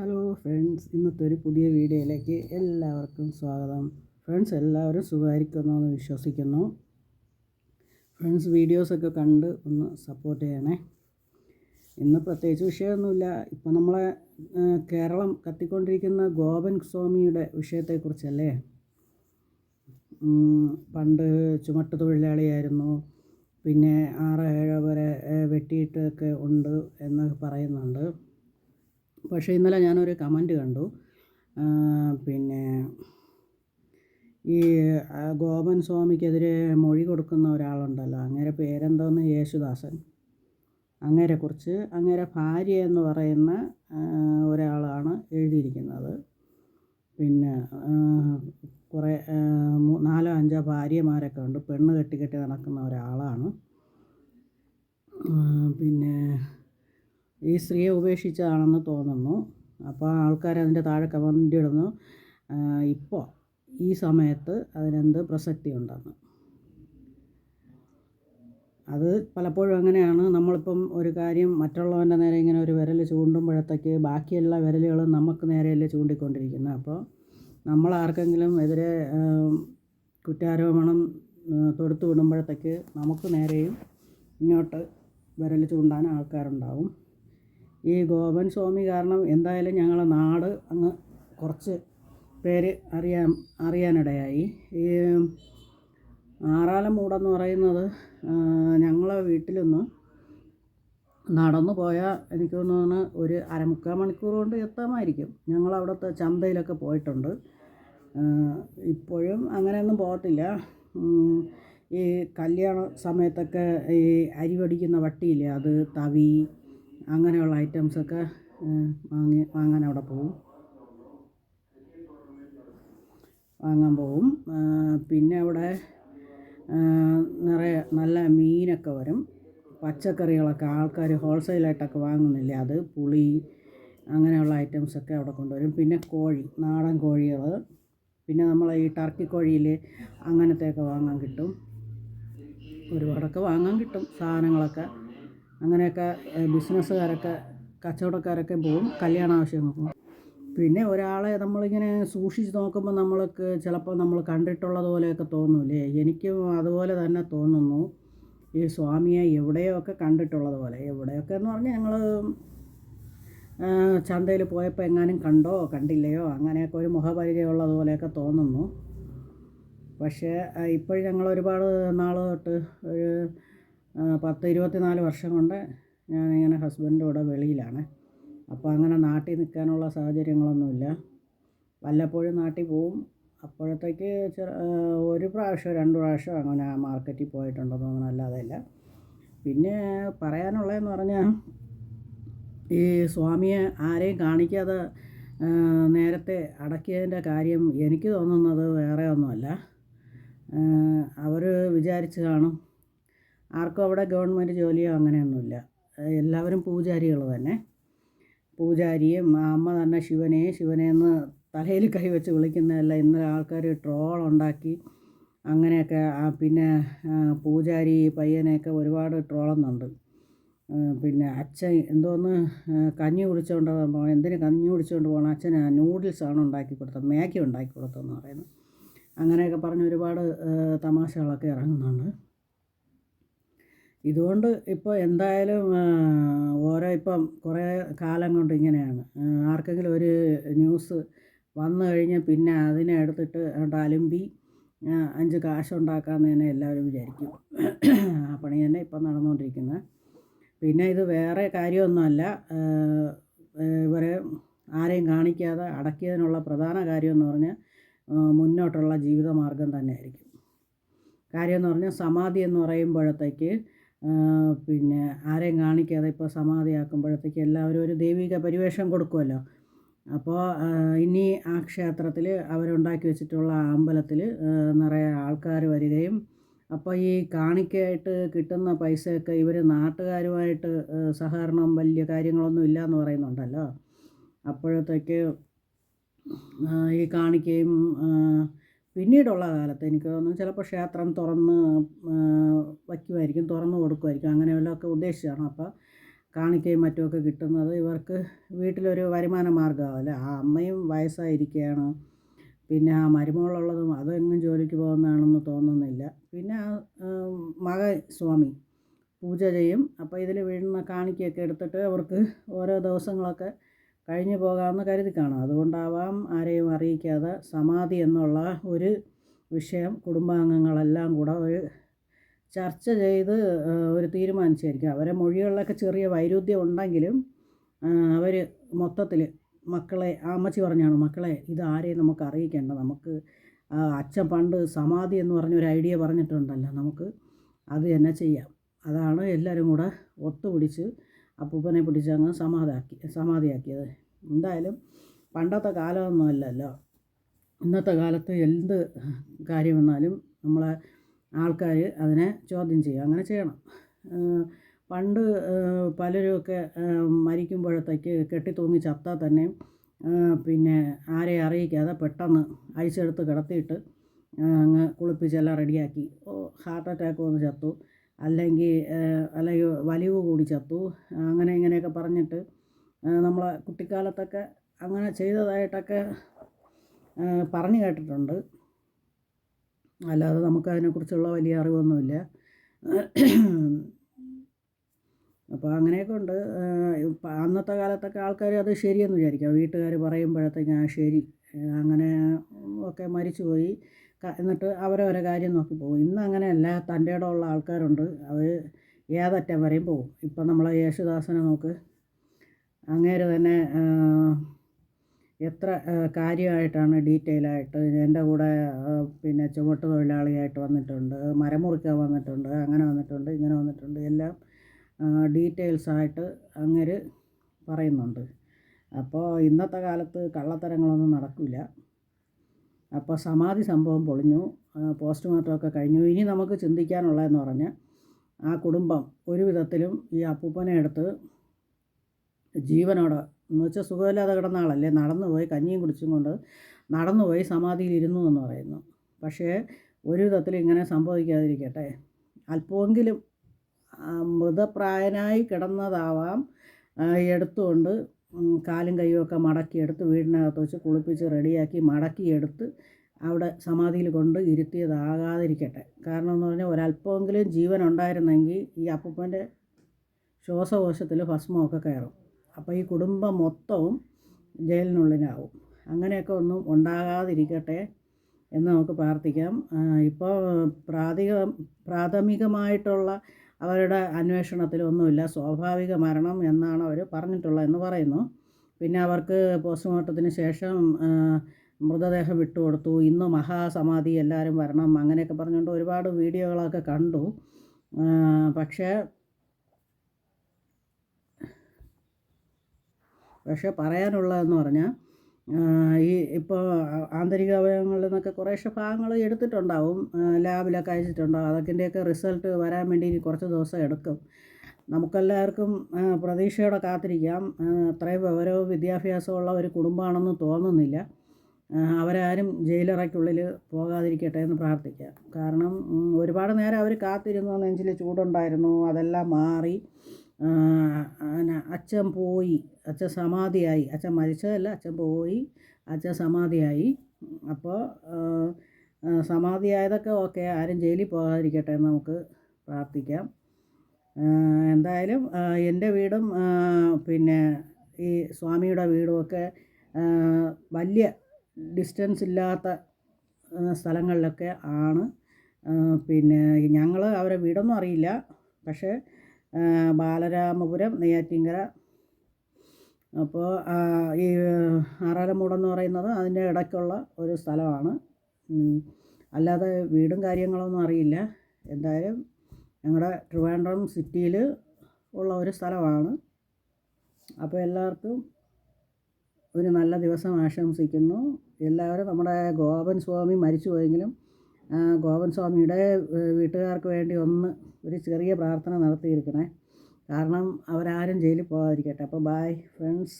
Hello friends ഇന്നത്തെ ഒരു പുതിയ വീഡിയോയിലേക്ക് എല്ലാവർക്കും സ്വാഗതം. ഫ്രണ്ട്സ് എല്ലാവരും സുഖമായിരിക്കുന്നു എന്ന് വിശ്വസിക്കുന്നു. ഫ്രണ്ട്സ് വീഡിയോസൊക്കെ കണ്ട് ഒന്ന് സപ്പോർട്ട് ചെയ്യണേ. ഇന്ന് പ്രത്യേകിച്ച് വിഷയമൊന്നുമില്ല. ഇപ്പം നമ്മളെ കേരളം കത്തിക്കൊണ്ടിരിക്കുന്ന ഗോപൻ സ്വാമിയുടെ വിഷയത്തെക്കുറിച്ചല്ലേ? പണ്ട് ചുമട്ട് തൊഴിലാളിയായിരുന്നു. പിന്നെ ആറ് ഏഴ് വരെ വെട്ടിയിട്ടൊക്കെ ഉണ്ട് എന്ന് പറയുന്നുണ്ട്. പക്ഷേ ഇന്നലെ ഞാനൊരു കമന്റ് കണ്ടു. പിന്നെ ഈ ഗോപൻ സ്വാമിക്കെതിരെ മൊഴി കൊടുക്കുന്ന ഒരാളുണ്ടല്ലോ. അങ്ങേരെ പേരെന്തോന്ന്? യേശുദാസൻ. അങ്ങേരെക്കുറിച്ച് അങ്ങേരെ ഭാര്യ എന്ന് പറയുന്ന ഒരാളാണ് എഴുതിയിരിക്കുന്നത്. പിന്നെ കുറേ നാലോ അഞ്ചോ ഭാര്യമാരൊക്കെ ഉണ്ട്. പെണ്ണ് കെട്ടി കെട്ടി നടക്കുന്ന ഒരാളാണ് ആ, പിന്നെ ഈ സ്ത്രീയെ ഉപേക്ഷിച്ചതാണെന്ന് തോന്നുന്നു. അപ്പോൾ ആൾക്കാർ അതിന്റെ താഴെ കമന്റ് ഇടുന്നു. ഇപ്പോൾ ഈ സമയത്ത് അതിനെന്ത് പ്രസക്തി ഉണ്ടെന്ന് അത് പലപ്പോഴും അങ്ങനെയാണ്. നമ്മളിപ്പം ഒരു കാര്യം മറ്റുള്ളവന്റെ നേരെ ഇങ്ങനെ ഒരു വിരൽ ചൂണ്ടുമ്പോഴത്തേക്ക് ബാക്കിയെല്ലാ വിരലുകളും നമുക്ക് നേരെയല്ലേ ചൂണ്ടിക്കൊണ്ടിരിക്കുന്നത്. അപ്പോൾ നമ്മൾ ആർക്കെങ്കിലും എതിരെ കുറ്റാരോപണം തൊടുത്തു വിടുമ്പോഴത്തേക്ക് നമുക്ക് നേരെയും ഇങ്ങോട്ട് വിരൽ ചൂണ്ടാൻ ആൾക്കാരുണ്ടാവും. ഈ ഗോപൻ സ്വാമി കാരണം എന്തായാലും ഞങ്ങളുടെ നാട് അങ്ങ് കുറച്ച് പേര് അറിയാൻ അറിയാനിടയായി. ഈ ആറാലം മൂടെന്ന് പറയുന്നത് ഞങ്ങളെ വീട്ടിൽ നിന്ന് നടന്നു പോയാൽ എനിക്ക് തോന്നുന്നു ഒരു അരമുക്കാൽ മണിക്കൂർ കൊണ്ട് എത്താമായിരിക്കും. ഞങ്ങളവിടുത്തെ ചന്തയിലൊക്കെ പോയിട്ടുണ്ട്. ഇപ്പോഴും അങ്ങനെയൊന്നും പോകത്തില്ല. ഈ കല്യാണ സമയത്തൊക്കെ ഈ അരി വടിക്കുന്ന വട്ടിയില്ലേ അത് തവി അങ്ങനെയുള്ള ഐറ്റംസൊക്കെ വാങ്ങി വാങ്ങാൻ അവിടെ പോകും വാങ്ങാൻ പോകും പിന്നെ അവിടെ നിറയെ നല്ല മീനൊക്കെ വരും. പച്ചക്കറികളൊക്കെ ആൾക്കാർ ഹോൾസെയിലായിട്ടൊക്കെ വാങ്ങുന്നില്ലേ അത് പുളി അങ്ങനെയുള്ള ഐറ്റംസൊക്കെ അവിടെ കൊണ്ടുവരും. പിന്നെ കോഴി നാടൻ കോഴികൾ പിന്നെ നമ്മൾ ഈ ടർക്കി കോഴിയിൽ അങ്ങനത്തെയൊക്കെ വാങ്ങാൻ കിട്ടും. ഒരുപാടൊക്കെ വാങ്ങാൻ കിട്ടും സാധനങ്ങളൊക്കെ. അങ്ങനെയൊക്കെ ബിസിനസ്സുകാരൊക്കെ കച്ചവടക്കാരൊക്കെ പോകും കല്യാണ ആവശ്യങ്ങൾക്ക് പിന്നെ ഒരാളെ നമ്മളിങ്ങനെ സൂക്ഷിച്ച് നോക്കുമ്പോൾ നമ്മൾക്ക് ചിലപ്പോൾ നമ്മൾ കണ്ടിട്ടുള്ളതുപോലെയൊക്കെ തോന്നൂലേ എനിക്കും അതുപോലെ തന്നെ തോന്നുന്നു. ഈ സ്വാമിയെ എവിടെയൊക്കെ കണ്ടിട്ടുള്ളത് പോലെ. എവിടെയൊക്കെ എന്ന് പറഞ്ഞാൽ ഞങ്ങൾ ചന്തയിൽ പോയപ്പോൾ എങ്ങാനും കണ്ടോ കണ്ടില്ലയോ? അങ്ങനെയൊക്കെ ഒരു മുഖപരിചയമുള്ളത് പോലെയൊക്കെ തോന്നുന്നു. പക്ഷേ ഇപ്പോഴും ഞങ്ങൾ ഒരുപാട് നാൾ തൊട്ട് ഒരു പത്ത് ഇരുപത്തിനാല് വർഷം കൊണ്ട് ഞാനിങ്ങനെ ഹസ്ബൻഡിന്റെ കൂടെ വെളിയിലാണ്. അപ്പോൾ അങ്ങനെ നാട്ടിൽ നിൽക്കാനുള്ള സാഹചര്യങ്ങളൊന്നുമില്ല. വല്ലപ്പോഴും നാട്ടിൽ പോവും. അപ്പോഴത്തേക്ക് ഒരു പ്രാവശ്യം രണ്ട് പ്രാവശ്യം അങ്ങനെ മാർക്കറ്റിൽ പോയിട്ടുണ്ടെന്ന് തോന്നുന്നു അല്ലാതെ ഇല്ല പിന്നെ പറയാനുള്ളതെന്ന് പറഞ്ഞാൽ ഈ സ്വാമിയെ ആരെയും കാണിക്കാതെ നേരത്തെ അടക്കിയതിന്റെ കാര്യം എനിക്ക് തോന്നുന്നത് വേറെ ഒന്നുമല്ല. അവർ വിചാരിച്ച് കാണും. ആർക്കും അവിടെ ഗവൺമെന്റ് ജോലിയോ അങ്ങനെയൊന്നുമില്ല. എല്ലാവരും പൂജാരികൾ തന്നെ. പൂജാരിയും അമ്മ തന്നെ ശിവനെ ശിവനെ എന്ന് തലയിൽ കൈവച്ച് വിളിക്കുന്നതല്ല ഇന്നലെ ആൾക്കാർ ട്രോൾ ഉണ്ടാക്കി അങ്ങനെയൊക്കെ പിന്നെ പൂജാരി പയ്യനെയൊക്കെ ഒരുപാട് ട്രോളുന്നുണ്ട്. പിന്നെ അച്ഛൻ എന്തോന്ന് കഞ്ഞി കുടിച്ചുകൊണ്ട് പോകണം എന്തിന് കഞ്ഞി കുടിച്ചുകൊണ്ട് പോകണം? അച്ഛൻ നൂഡിൽസാണ് ഉണ്ടാക്കി കൊടുത്തത് മാഗി ഉണ്ടാക്കി കൊടുത്തതെന്ന് പറയുന്നത് അങ്ങനെയൊക്കെ പറഞ്ഞ് ഒരുപാട് തമാശകളൊക്കെ ഇറങ്ങുന്നുണ്ട്. ഇതുകൊണ്ട് ഇപ്പോൾ എന്തായാലും ഓരോ ഇപ്പം കുറേ കാലം കൊണ്ട് ഇങ്ങനെയാണ്. ആർക്കെങ്കിലും ഒരു ന്യൂസ് വന്നു കഴിഞ്ഞാൽ പിന്നെ അതിനെ എടുത്തിട്ട് അങ്ങോട്ട് അലുമ്പി അഞ്ച് കാശുണ്ടാക്കാമെന്ന് തന്നെ എല്ലാവരും വിചാരിക്കും. ആ പണി തന്നെ ഇപ്പം നടന്നുകൊണ്ടിരിക്കുന്നത് പിന്നെ ഇത് വേറെ കാര്യമൊന്നുമല്ല. ഇവരെ ആരെയും കാണിക്കാതെ അടക്കിയതിനുള്ള പ്രധാന കാര്യമെന്ന് പറഞ്ഞാൽ മുന്നോട്ടുള്ള ജീവിതമാർഗം തന്നെയായിരിക്കും. കാര്യം എന്ന് പറഞ്ഞാൽ സമാധി എന്ന് പറയുമ്പോഴത്തേക്ക് പിന്നെ ആരെയും കാണിക്കാതെ ഇപ്പോൾ സമാധിയാക്കുമ്പോഴത്തേക്ക് എല്ലാവരും ഒരു ദൈവിക പരിവേഷം കൊടുക്കുമല്ലോ അപ്പോൾ ഇനി ആ ക്ഷേത്രത്തിൽ അവരുണ്ടാക്കി വെച്ചിട്ടുള്ള ആ അമ്പലത്തിൽ നിറയെ ആൾക്കാർ വരികയും അപ്പോൾ ഈ കാണിക്കയായിട്ട് കിട്ടുന്ന പൈസയൊക്കെ ഇവർ നാട്ടുകാരുമായിട്ട് സഹകരണം വലിയ കാര്യങ്ങളൊന്നും ഇല്ല എന്ന് പറയുന്നുണ്ടല്ലോ. അപ്പോഴത്തേക്ക് ഈ കാണിക്കയും പിന്നീടുള്ള കാലത്ത് എനിക്ക് തോന്നുന്നു ചിലപ്പോൾ ക്ഷേത്രം തുറന്ന് ആ, വയ്ക്കുമായിരിക്കും തുറന്ന് കൊടുക്കുമായിരിക്കും. അങ്ങനെ വല്ലതൊക്കെ ഉദ്ദേശിച്ചാണ് അപ്പോൾ കാണിക്കയും മറ്റുമൊക്കെ കിട്ടുന്നത്. ഇവർക്ക് വീട്ടിലൊരു വരുമാന മാർഗമാവല്ലേ? ആ അമ്മയും വയസ്സായിരിക്കുകയാണ്. പിന്നെ ആ മരുമകളുള്ളതും അതെങ്ങും ജോലിക്ക് പോകുന്നതാണെന്ന് തോന്നുന്നില്ല. പിന്നെ ആ മക സ്വാമി പൂജ ചെയ്യും. അപ്പോൾ ഇതിൽ വീഴുന്ന കാണിക്കയൊക്കെ എടുത്തിട്ട് അവർക്ക് ഓരോ ദിവസങ്ങളൊക്കെ കഴിഞ്ഞു പോകാമെന്ന് കരുതി കാണും അതുകൊണ്ടാവാം ആരെയും അറിയിക്കാതെ സമാധി എന്നുള്ള ഒരു വിഷയം കുടുംബാംഗങ്ങളെല്ലാം കൂടെ ഒരു ചർച്ച ചെയ്ത് ഒരു തീരുമാനിച്ചായിരിക്കും. അവരെ മൊഴികളിലൊക്കെ ചെറിയ വൈരുദ്ധ്യം ഉണ്ടെങ്കിലും അവർ മൊത്തത്തിൽ മക്കളെ അമ്മച്ചി പറഞ്ഞാണ് മക്കളെ ഇത് നമുക്ക് അറിയിക്കേണ്ട. നമുക്ക് അച്ഛൻ പണ്ട് സമാധി എന്ന് പറഞ്ഞൊരു ഐഡിയ പറഞ്ഞിട്ടുണ്ടല്ലോ നമുക്ക്. അത് തന്നെ ചെയ്യാം. അതാണ് എല്ലാവരും കൂടെ ഒത്തുപിടിച്ച് അപ്പൂപ്പനെ പിടിച്ച് അങ്ങ് സമാധാക്കി സമാധിയാക്കിയത്. എന്തായാലും പണ്ടത്തെ കാലമൊന്നും അല്ലല്ലോ ഇന്നത്തെ കാലത്ത് എന്ത് കാര്യം വന്നാലും നമ്മളെ ആൾക്കാർ അതിനെ ചോദ്യം ചെയ്യും. അങ്ങനെ ചെയ്യണം. പണ്ട് പലരുമൊക്കെ മരിക്കുമ്പോഴത്തേക്ക് കെട്ടിത്തൂങ്ങി ചത്താൽ തന്നെ പിന്നെ ആരെ അറിയിക്കാതെ പെട്ടെന്ന് അഴിച്ചെടുത്ത് കിടത്തിയിട്ട് അങ്ങ് കുളിപ്പിച്ചെല്ലാം റെഡിയാക്കി. ഹാർട്ട് അറ്റാക്ക് വന്ന് ചത്തു. അല്ലെങ്കിൽ അല്ലെങ്കിൽ വലിവ് കൂടി ചത്തു. അങ്ങനെ ഇങ്ങനെയൊക്കെ പറഞ്ഞിട്ട് നമ്മളെ കുട്ടിക്കാലത്തൊക്കെ അങ്ങനെ ചെയ്തതായിട്ടൊക്കെ പറഞ്ഞു കേട്ടിട്ടുണ്ട്. അല്ലാതെ നമുക്കതിനെക്കുറിച്ചുള്ള വലിയ അറിവൊന്നുമില്ല. അപ്പോൾ അങ്ങനെയൊക്കെ ഉണ്ട് അന്നത്തെ കാലത്തൊക്കെ ആൾക്കാർ അത് ശരിയെന്ന് വിചാരിക്കാം. വീട്ടുകാർ പറയുമ്പോഴത്തേക്കും ആ ശരി. അങ്ങനെ ഒക്കെ മരിച്ചു പോയി എന്നിട്ട് അവരവരെ കാര്യം നോക്കി പോകും. ഇന്ന് അങ്ങനെയല്ല. തന്റെ ഇടമുള്ള ആൾക്കാരുണ്ട്. അവർ ഏതറ്റം വരെയും പോകും. ഇപ്പം നമ്മളെ യേശുദാസനെ നോക്ക്. അങ്ങേര് തന്നെ എത്ര കാര്യമായിട്ടാണ് ഡീറ്റെയിൽ ആയിട്ട് എന്റെ കൂടെ പിന്നെ ചുമട്ട് തൊഴിലാളിയായിട്ട് വന്നിട്ടുണ്ട് മരം മുറിക്കാൻ വന്നിട്ടുണ്ട് അങ്ങനെ വന്നിട്ടുണ്ട് ഇങ്ങനെ വന്നിട്ടുണ്ട് എല്ലാം ഡീറ്റെയിൽസായിട്ട് അങ്ങേര് പറയുന്നുണ്ട്. അപ്പോൾ ഇന്നത്തെ കാലത്ത് കള്ളത്തരങ്ങളൊന്നും നടക്കില്ല. അപ്പോൾ സമാധി സംഭവം പൊളിഞ്ഞു പോസ്റ്റ്മോർട്ടമൊക്കെ കഴിഞ്ഞു. ഇനി നമുക്ക് ചിന്തിക്കാനുള്ളതെന്ന് പറഞ്ഞാൽ ആ കുടുംബം ഒരു വിധത്തിലും ഈ അപ്പൂപ്പനെ എടുത്ത് ജീവനോടെ എന്ന് വെച്ചാൽ സുഖമില്ലാതെ കിടന്ന ആളല്ലേ? നടന്നു പോയി കഞ്ഞിയും കുടിച്ചും കൊണ്ട് നടന്നു പോയി സമാധിയിൽ ഇരുന്നു എന്ന് പറയുന്നു. പക്ഷേ ഒരു വിധത്തിൽ ഇങ്ങനെ സംഭവിക്കാതിരിക്കട്ടെ. അല്പമെങ്കിലും മൃതപ്രായനായി കിടന്നതാവാം. എടുത്തുകൊണ്ട് കാലും കൈയുമൊക്കെ മടക്കിയെടുത്ത് വീടിനകത്ത് വെച്ച് കുളിപ്പിച്ച് റെഡിയാക്കി മടക്കിയെടുത്ത് അവിടെ സമാധിയിൽ കൊണ്ട് ഇരുത്തിയതാകാതിരിക്കട്ടെ. കാരണം എന്ന് പറഞ്ഞാൽ ഒരല്പമെങ്കിലും ജീവൻ ഉണ്ടായിരുന്നെങ്കിൽ ഈ അപ്പൂപ്പന്റെ ശ്വാസകോശത്തിൽ ഭസ്മമൊക്കെ കയറും. അപ്പോൾ ഈ കുടുംബം മൊത്തവും ജയിലിനുള്ളിലാവും. അങ്ങനെയൊക്കെ ഒന്നും ഉണ്ടാകാതിരിക്കട്ടെ എന്ന് നമുക്ക് പ്രാർത്ഥിക്കാം. ഇപ്പോൾ പ്രാഥമിക പ്രാഥമികമായിട്ടുള്ള അവരുടെ അന്വേഷണത്തിലൊന്നുമില്ല സ്വാഭാവിക മരണം എന്നാണ് അവർ പറഞ്ഞിട്ടുള്ളത് എന്ന് പറയുന്നു. പിന്നെ അവർക്ക് പോസ്റ്റ്മോർട്ടത്തിന് ശേഷം മൃതദേഹം വിട്ടുകൊടുത്തു. ഇന്ന് മഹാസമാധി എല്ലാവരും വരണം. അങ്ങനെയൊക്കെ പറഞ്ഞുകൊണ്ട് ഒരുപാട് വീഡിയോകളൊക്കെ കണ്ടു. പക്ഷേ പക്ഷേ പറയാനുള്ളതെന്ന് പറഞ്ഞാൽ ഈ ഇപ്പോൾ ആന്തരിക അവയവങ്ങളിൽ നിന്നൊക്കെ കുറേശ്ശെ ഭാഗങ്ങൾ എടുത്തിട്ടുണ്ടാവും ലാബിലൊക്കെ അയച്ചിട്ടുണ്ടാവും. അതൊക്കെന്റെയൊക്കെ റിസൾട്ട് വരാൻ വേണ്ടി ഇനി കുറച്ച് ദിവസം എടുക്കും. നമുക്കെല്ലാവർക്കും പ്രതീക്ഷയോടെ കാത്തിരിക്കാം. അത്രയും വിവരവും വിദ്യാഭ്യാസമുള്ള ഒരു കുടുംബമാണെന്ന് തോന്നുന്നില്ല. അവരാരും ജയിലറയ്ക്കുള്ളിൽ പോകാതിരിക്കട്ടെ എന്ന് പ്രാർത്ഥിക്കാം. കാരണം ഒരുപാട് നേരം അവർ കാത്തിരുന്നു നെഞ്ചിൽ ചൂടുണ്ടായിരുന്നു അതെല്ലാം മാറി. പിന്നെ അച്ഛൻ പോയി. അച്ഛൻ സമാധിയായി. അച്ഛൻ മരിച്ചതല്ല അച്ഛൻ പോയി. അച്ഛൻ സമാധിയായി. അപ്പോൾ സമാധിയായതൊക്കെ ഓക്കെ. ആരും ജയിലിൽ പോകാതിരിക്കട്ടെ എന്ന് നമുക്ക് പ്രാർത്ഥിക്കാം. എന്തായാലും എന്റെ വീടും പിന്നെ ഈ സ്വാമിയുടെ വീടുമൊക്കെ വലിയ ഡിസ്റ്റൻസ് ഇല്ലാത്ത സ്ഥലങ്ങളിലൊക്കെ ആണ്. പിന്നെ ഞങ്ങൾ അവരെ വീടൊന്നും അറിയില്ല. പക്ഷേ ബാലരാമപുരം നെയ്യാറ്റിൻകര അപ്പോൾ ഈ ആറാലമൂടെന്ന് പറയുന്നത് അതിന്റെ ഇടയ്ക്കുള്ള ഒരു സ്ഥലമാണ്. അല്ലാതെ വീടും കാര്യങ്ങളൊന്നും അറിയില്ല. എന്തായാലും ഞങ്ങളുടെ ട്രിവാൻഡ്രം സിറ്റിയിൽ ഉള്ള ഒരു സ്ഥലമാണ്. അപ്പോൾ എല്ലാവർക്കും ഒരു നല്ല ദിവസം ആശംസിക്കുന്നു. എല്ലാവരും നമ്മുടെ ഗോപൻ സ്വാമി മരിച്ചു പോയെങ്കിലും ഗോപൻ സ്വാമിയുടെ വീട്ടുകാർക്ക് വേണ്ടി ഒന്ന് ഒരു ചെറിയ പ്രാർത്ഥന നടത്തിയിരിക്കണേ. കാരണം അവരാരും ജയിലിൽ പോകാതിരിക്കട്ടെ. അപ്പോൾ ബായ് ഫ്രണ്ട്സ്